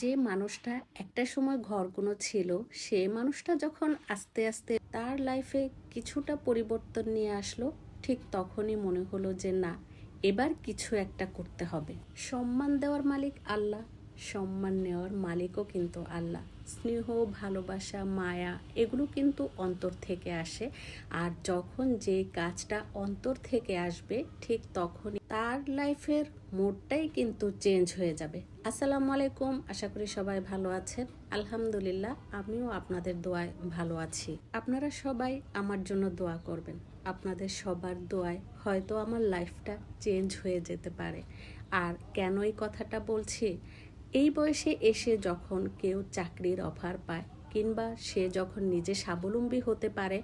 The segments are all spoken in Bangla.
যে মানুষটা একটা সময় ঘর কোনো ছিল, সে মানুষটা যখন আস্তে আস্তে তার লাইফে কিছুটা পরিবর্তন নিয়ে আসলো, ঠিক তখনই মনে হলো যে না, এবার কিছু একটা করতে হবে। সম্মান দেওয়ার মালিক আল্লাহ, সম্মান নেওয়ার মালিকও কিন্তু আল্লাহ। স্নেহ, ভালোবাসা, মায়া, এগুলো কিন্তু অন্তর থেকে আসে। আর যখন যে কাজটা অন্তর থেকে আসবে, ঠিক তখনই তার লাইফের মোডটাই কিন্তু চেঞ্জ হয়ে যাবে। আসসালামু আলাইকুম, আশা করি সবাই ভালো আছেন। আলহামদুলিল্লাহ, আমিও আপনাদের দোয়ায় ভালো আছি। আপনারা সবাই আমার জন্য দোয়া করবেন। আপনাদের সবার দোয়ায় হয়তো আমার লাইফটা চেঞ্জ হয়ে যেতে পারে। আর কেন এই কথাটা বলছি? এই বয়সে এসে যখন কেউ চাকরির অফার পায় কিংবা সে যখন নিজে স্বাবলম্বী হতে পারে,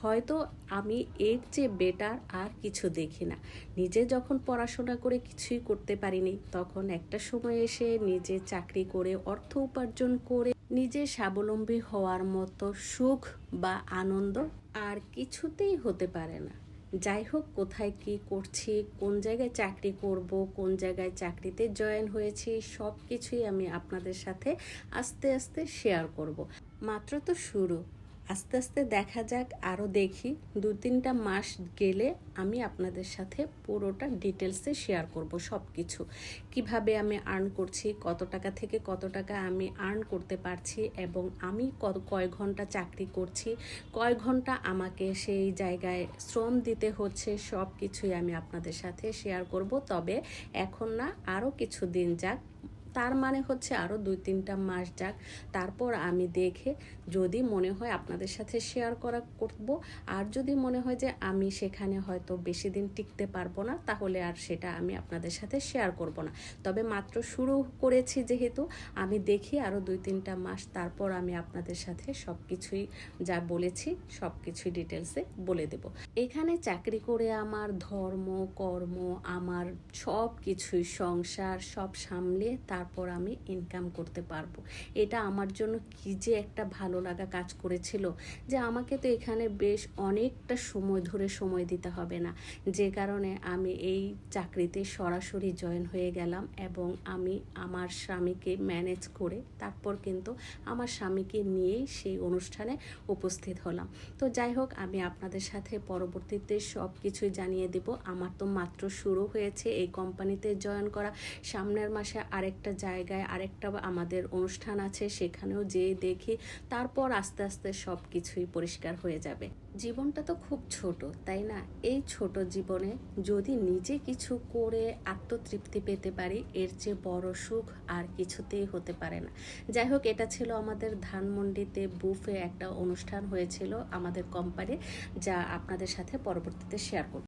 হয়তো আমি এর চেয়ে বেটার আর কিছু দেখি না। নিজে যখন পড়াশোনা করে কিছুই করতে পারিনি, তখন একটা সময় এসে নিজে চাকরি করে, অর্থ উপার্জন করে নিজে স্বাবলম্বী হওয়ার মতো সুখ বা আনন্দ আর কিছুতেই হতে পারে না। যাই হোক কোথায় কি করছি, কোন জায়গায় চাকরি করব, কোন জায়গায় চাকরিতে জয়েন হয়েছি সব কিছুই আমি আপনাদের সাথে আস্তে আস্তে শেয়ার করব। মাত্র তো শুরু। আস্তে আস্তে দেখা যাক আরও দেখি। দু তিনটা মাস গেলে আমি আপনাদের সাথে পুরোটা ডিটেলসে শেয়ার করব সব কিছু কীভাবে আমি আর্ন করছি, কত টাকা থেকে কত টাকা আমি আর্ন করতে পারছি এবং আমি কত, কয় ঘণ্টা চাকরি করছি, কয় ঘণ্টা আমাকে সেই জায়গায় শ্রম দিতে হচ্ছে সব কিছুই আমি আপনাদের সাথে শেয়ার করব। তবে এখন না আরও কিছু দিন যাক তার মানে হচ্ছে আরও দুই তিনটা মাস যাক। তারপর আমি দেখে যদি মনে হয় আপনাদের সাথে শেয়ার করা করব। আর যদি মনে হয় যে আমি সেখানে হয়তো বেশি দিন টিকতে পারব না, তাহলে আর সেটা আমি আপনাদের সাথে শেয়ার করব না। তবে মাত্র শুরু করেছি যেহেতু, আমি দেখি আরও দুই তিনটা মাস, তারপর আমি আপনাদের সাথে সব কিছুই যা বলেছি সব কিছুই ডিটেলসে বলে দেব। এখানে চাকরি করে আমার ধর্ম, কর্ম, আমার সব কিছুই সংসার সব সামলে তারপর আমি ইনকাম করতে পারব। এটা আমার জন্য কি যে একটা ভালো লাগা কাজ করেছিল যে আমাকে তো এখানে বেশ অনেকটা সময় ধরে সময় দিতে হবে না। যে কারণে আমি এই চাকরিতে সরাসরি জয়েন হয়ে গেলাম এবং আমি আমার স্বামীকে ম্যানেজ করে তারপর কিন্তু আমার স্বামীকে নিয়েই সেই অনুষ্ঠানে উপস্থিত হলাম। তো যাই হোক, আমি আপনাদের সাথে পরবর্তীতে সব কিছুই জানিয়ে দেব। আমার তো মাত্র শুরু হয়েছে এই কোম্পানিতে জয়েন করা। সামনের মাসে আরেকটা জায়গায় আরেকটা আমাদের অনুষ্ঠান আছে, সেখানেও যেয়ে দেখি, তারপর আস্তে আস্তে সব কিছুই পরিষ্কার হয়ে যাবে। জীবনটা তো খুব ছোট, তাই না? এই ছোট জীবনে যদি নিজে কিছু করে আত্মতৃপ্তি পেতে পারি, এর চেয়ে বড় সুখ আর কিছুতেই হতে পারে না। যাই হোক, এটা ছিল আমাদের ধানমন্ডিতে বুফে একটা অনুষ্ঠান হয়েছিল আমাদের কোম্পানি যা আপনাদের সাথে পরবর্তীতে শেয়ার করব।